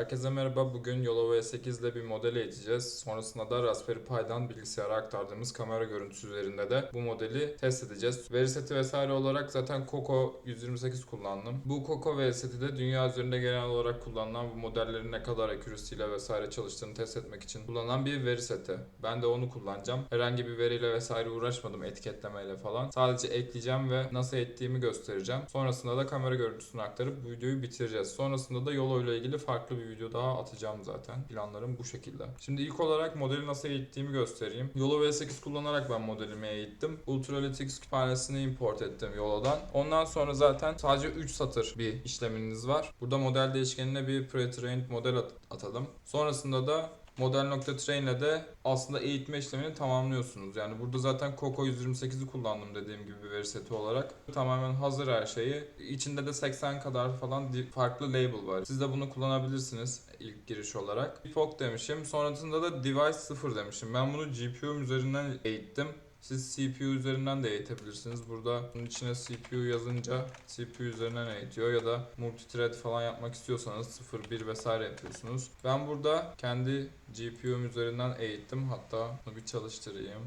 Herkese merhaba. Bugün Yolo V8 ile bir model eğiteceğiz. Sonrasında da Raspberry Pi'dan bilgisayara aktardığımız kamera görüntüsü üzerinde de bu modeli test edeceğiz. Veri seti vesaire olarak zaten Coco 128 kullandım. Bu Coco veri seti de dünya üzerinde genel olarak kullanılan bu modellerin ne kadar ile vesaire çalıştığını test etmek için kullanılan bir veri seti. Ben de onu kullanacağım. Herhangi bir veriyle vesaire uğraşmadım etiketlemeyle falan. Sadece ekleyeceğim ve nasıl ettiğimi göstereceğim. Sonrasında da kamera görüntüsünü aktarıp bu videoyu bitireceğiz. Sonrasında da Yolo ile ilgili farklı bir video daha atacağım zaten. Planlarım bu şekilde. Şimdi ilk olarak modeli nasıl eğittiğimi göstereyim. Yolo V8 kullanarak ben modelimi eğittim. Ultralytics kütüphanesini import ettim Yolo'dan. Ondan sonra zaten sadece 3 satır bir işleminiz var. Burada model değişkenine bir pre-trained model at- atalım. Sonrasında da Model.train ile de aslında eğitme işlemini tamamlıyorsunuz. Yani burada zaten Coco 128'i kullandım dediğim gibi bir veri seti olarak. Tamamen hazır her şeyi. İçinde de 80 kadar falan farklı label var. Siz de bunu kullanabilirsiniz ilk giriş olarak. Epoch demişim. Sonrasında da device 0 demişim. Ben bunu GPU'm üzerinden eğittim. Siz CPU üzerinden de eğitebilirsiniz. Burada bunun içine CPU yazınca CPU üzerinden eğitiyor ya da multithread falan yapmak istiyorsanız 0, 1 vesaire yapıyorsunuz. Ben burada kendi GPU'm üzerinden eğittim. Hatta bunu bir çalıştırayım.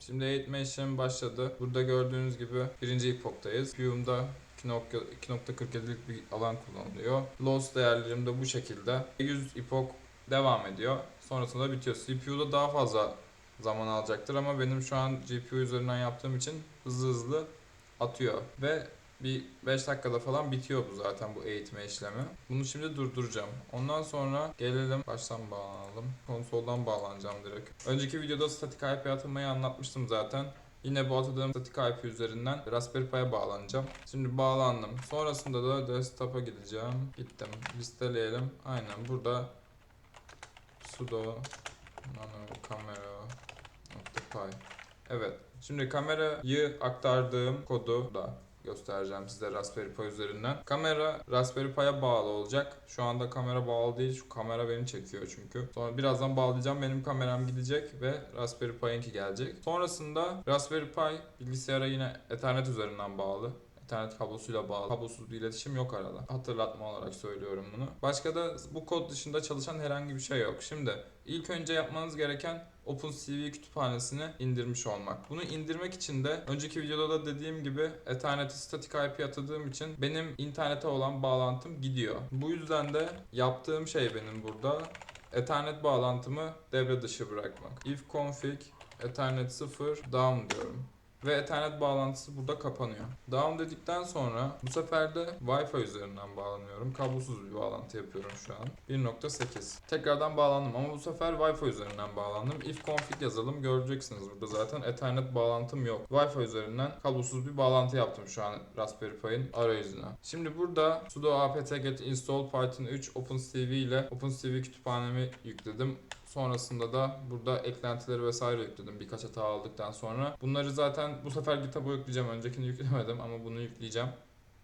Şimdi eğitme işlemi başladı. Burada gördüğünüz gibi birinci epoktayız. GPU'mda 2.47'lik bir alan kullanılıyor. Loss değerlerim de bu şekilde. 100 epoch devam ediyor. Sonrasında bitiyor. CPU'da daha fazla zaman alacaktır ama benim şu an GPU üzerinden yaptığım için hızlı hızlı atıyor ve bir 5 dakikada falan bitiyor bu zaten bu eğitme işlemi. Bunu şimdi durduracağım. Ondan sonra gelelim baştan bağlanalım. Konsoldan bağlanacağım direkt. Önceki videoda statik IP atılmayı anlatmıştım zaten. Yine bu atadığım statik IP üzerinden Raspberry Pi'ye bağlanacağım. Şimdi bağlandım. Sonrasında da desktop'a gideceğim. Gittim. Listeleyelim. Aynen burada sudo nano kamera py. Evet. Şimdi kamerayı aktardığım kodu da göstereceğim size Raspberry Pi üzerinden. Kamera Raspberry Pi'ye bağlı olacak. Şu anda kamera bağlı değil. Şu kamera beni çekiyor çünkü. Sonra birazdan bağlayacağım. Benim kameram gidecek ve Raspberry Pi'inki gelecek. Sonrasında Raspberry Pi bilgisayara yine Ethernet üzerinden bağlı. İnternet kablosuyla bağlı. Kablosuz bir iletişim yok arada. Hatırlatma olarak söylüyorum bunu. Başka da bu kod dışında çalışan herhangi bir şey yok. Şimdi ilk önce yapmanız gereken OpenCV kütüphanesini indirmiş olmak. Bunu indirmek için de önceki videoda da dediğim gibi Ethernet'e statik IP atadığım için benim internete olan bağlantım gidiyor. Bu yüzden de yaptığım şey benim burada Ethernet bağlantımı devre dışı bırakmak. If config Ethernet 0 down diyorum ve Ethernet bağlantısı burada kapanıyor. Down dedikten sonra bu sefer de Wi-Fi üzerinden bağlanıyorum. Kablosuz bir bağlantı yapıyorum şu an. 1.8. Tekrardan bağlandım ama bu sefer Wi-Fi üzerinden bağlandım. If config yazalım göreceksiniz burada zaten Ethernet bağlantım yok. Wi-Fi üzerinden kablosuz bir bağlantı yaptım şu an Raspberry Pi'nin arayüzüne. Şimdi burada sudo apt get install python 3 OpenCV ile OpenCV kütüphanemi yükledim. Sonrasında da burada eklentileri vesaire yükledim birkaç hata aldıktan sonra. Bunları zaten bu sefer GitHub'a yükleyeceğim. Öncekini yüklemedim ama bunu yükleyeceğim.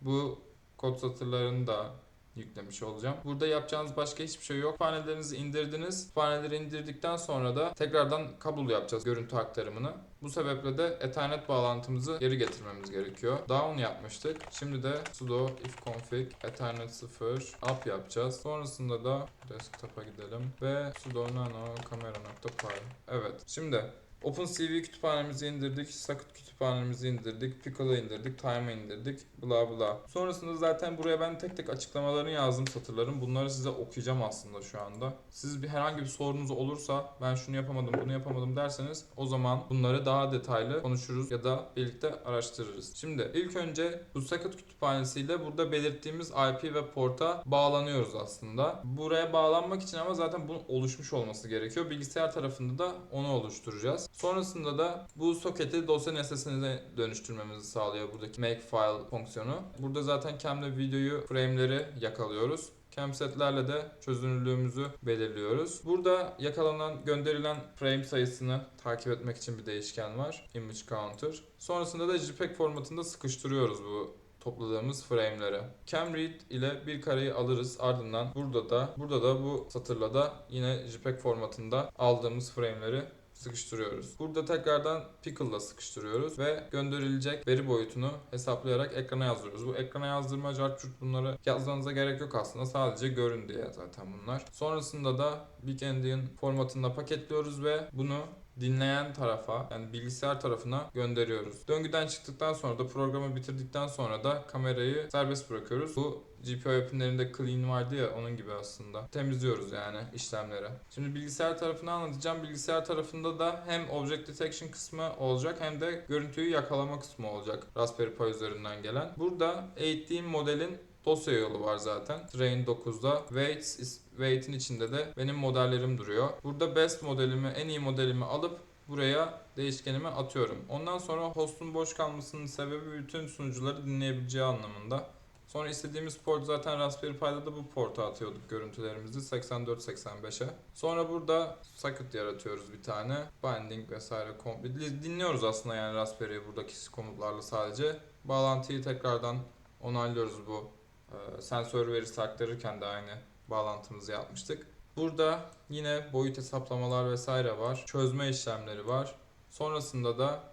Bu kod satırlarını da yüklemiş olacağım. Burada yapacağınız başka hiçbir şey yok. Panelerinizi indirdiniz. Paneleri indirdikten sonra da tekrardan kablo yapacağız görüntü aktarımını. Bu sebeple de Ethernet bağlantımızı geri getirmemiz gerekiyor. Down yapmıştık. Şimdi de sudo if config ethernet 0 up yapacağız. Sonrasında da desktop'a gidelim ve sudo nano kamera.py. Evet. Şimdi OpenCV kütüphanemizi indirdik, Socket kütüphanemizi indirdik, Pico'da indirdik, Time'ı indirdik, bla bla. Sonrasında zaten buraya ben tek tek açıklamalarını yazdım satırların. Bunları size okuyacağım aslında şu anda. Siz bir herhangi bir sorunuz olursa ben şunu yapamadım, bunu yapamadım derseniz o zaman bunları daha detaylı konuşuruz ya da birlikte araştırırız. Şimdi ilk önce bu Socket kütüphanesiyle burada belirttiğimiz IP ve porta bağlanıyoruz aslında. Buraya bağlanmak için ama zaten bunun oluşmuş olması gerekiyor. Bilgisayar tarafında da onu oluşturacağız. Sonrasında da bu soketi dosya nesnesine dönüştürmemizi sağlıyor buradaki make file fonksiyonu. Burada zaten cam'le videoyu frame'leri yakalıyoruz. Camsetlerle de çözünürlüğümüzü belirliyoruz. Burada yakalanan, gönderilen frame sayısını takip etmek için bir değişken var. Image counter. Sonrasında da JPEG formatında sıkıştırıyoruz bu topladığımız frame'leri. CamRead ile bir kareyi alırız. Ardından burada da burada da bu satırla da yine JPEG formatında aldığımız frame'leri sıkıştırıyoruz. Burada tekrardan Pickle'la sıkıştırıyoruz ve gönderilecek veri boyutunu hesaplayarak ekrana yazdırıyoruz. Bu ekrana yazdırma, cartçurt bunları yazmanıza gerek yok aslında. Sadece görün diye zaten bunlar. Sonrasında da Endian formatında paketliyoruz ve bunu dinleyen tarafa yani bilgisayar tarafına gönderiyoruz. Döngüden çıktıktan sonra da programı bitirdikten sonra da kamerayı serbest bırakıyoruz. Bu GPU app'inlerinde clean vardı ya onun gibi aslında. Temizliyoruz yani işlemleri. Şimdi bilgisayar tarafını anlatacağım. Bilgisayar tarafında da hem object detection kısmı olacak hem de görüntüyü yakalama kısmı olacak Raspberry Pi üzerinden gelen. Burada eğittiğim modelin dosya yolu var zaten. Train 9'da. Weights is, Weight'in içinde de benim modellerim duruyor. Burada best modelimi, en iyi modelimi alıp buraya değişkenime atıyorum. Ondan sonra hostun boş kalmasının sebebi bütün sunucuları dinleyebileceği anlamında. Sonra istediğimiz port zaten Raspberry Pi'da da bu porta atıyorduk görüntülerimizi 84-85'e. Sonra burada socket yaratıyoruz bir tane. Binding vesaire kom- dinliyoruz aslında yani Raspberry'i buradaki komutlarla sadece. Bağlantıyı tekrardan onaylıyoruz bu e, sensör verisi aktarırken de aynı bağlantımızı yapmıştık. Burada yine boyut hesaplamalar vesaire var. Çözme işlemleri var. Sonrasında da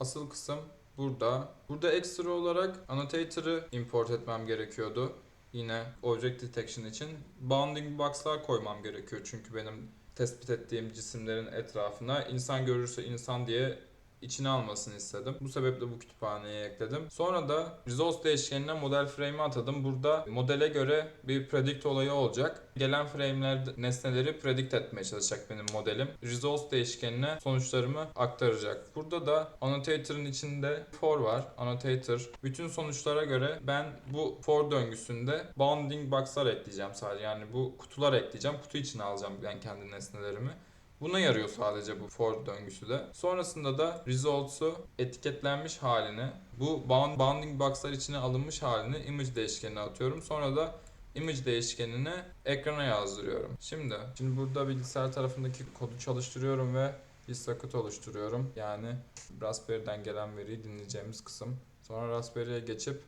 asıl kısım burada. Burada ekstra olarak annotator'ı import etmem gerekiyordu. Yine object detection için bounding box'lar koymam gerekiyor çünkü benim tespit ettiğim cisimlerin etrafına insan görürse insan diye içine almasını istedim. Bu sebeple bu kütüphaneye ekledim. Sonra da resource değişkenine model frame'i atadım. Burada modele göre bir predict olayı olacak. Gelen frame'ler, nesneleri predict etmeye çalışacak benim modelim. Resource değişkenine sonuçlarımı aktaracak. Burada da annotator'ın içinde for var. Annotator. Bütün sonuçlara göre ben bu for döngüsünde bounding box'lar ekleyeceğim sadece. Yani bu kutular ekleyeceğim. Kutu içine alacağım ben kendi nesnelerimi. Buna yarıyor sadece bu for döngüsü de. Sonrasında da results'u etiketlenmiş halini, bu bound- bounding box'lar içine alınmış halini image değişkenine atıyorum. Sonra da image değişkenini ekrana yazdırıyorum. Şimdi, şimdi burada bilgisayar tarafındaki kodu çalıştırıyorum ve bir socket oluşturuyorum. Yani Raspberry'den gelen veriyi dinleyeceğimiz kısım. Sonra Raspberry'e geçip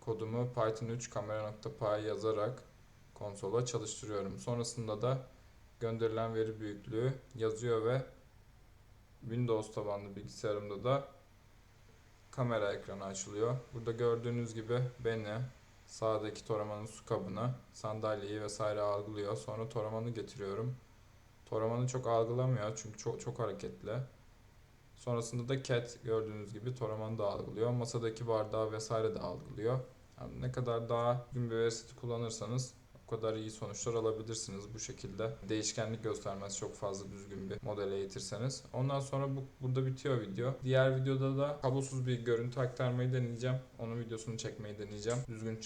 kodumu Python 3 kamera.py yazarak konsola çalıştırıyorum. Sonrasında da gönderilen veri büyüklüğü yazıyor ve Windows tabanlı bilgisayarımda da kamera ekranı açılıyor. Burada gördüğünüz gibi beni, sağdaki Toraman'ın su kabını, sandalyeyi vesaire algılıyor. Sonra Toraman'ı getiriyorum. Toraman'ı çok algılamıyor çünkü çok çok hareketli. Sonrasında da cat gördüğünüz gibi Toraman'ı da algılıyor. Masadaki bardağı vesaire de algılıyor. Yani ne kadar daha gün bir veri kullanırsanız o kadar iyi sonuçlar alabilirsiniz bu şekilde. Değişkenlik göstermez çok fazla düzgün bir modele eğitirseniz. Ondan sonra bu burada bitiyor video. Diğer videoda da kablosuz bir görüntü aktarmayı deneyeceğim. Onun videosunu çekmeyi deneyeceğim. Düzgün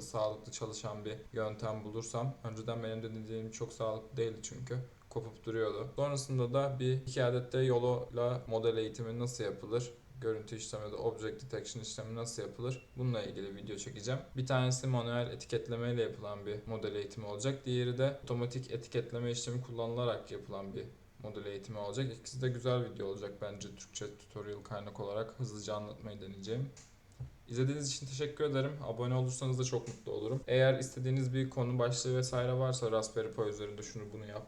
sağlıklı çalışan bir yöntem bulursam. Önceden benim denediğim çok sağlıklı değildi çünkü kopup duruyordu. Sonrasında da bir iki adet de YOLO'la model eğitimi nasıl yapılır? Görüntü işlemi de object detection işlemi nasıl yapılır? Bununla ilgili video çekeceğim. Bir tanesi manuel etiketlemeyle ile yapılan bir model eğitimi olacak. Diğeri de otomatik etiketleme işlemi kullanılarak yapılan bir model eğitimi olacak. İkisi de güzel video olacak bence Türkçe tutorial kaynak olarak hızlıca anlatmayı deneyeceğim. İzlediğiniz için teşekkür ederim. Abone olursanız da çok mutlu olurum. Eğer istediğiniz bir konu başlığı vesaire varsa Raspberry Pi üzerinde şunu bunu yap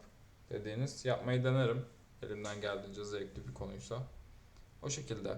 dediğiniz yapmayı denerim. Elimden geldiğince zevkli bir konuysa. O şekilde.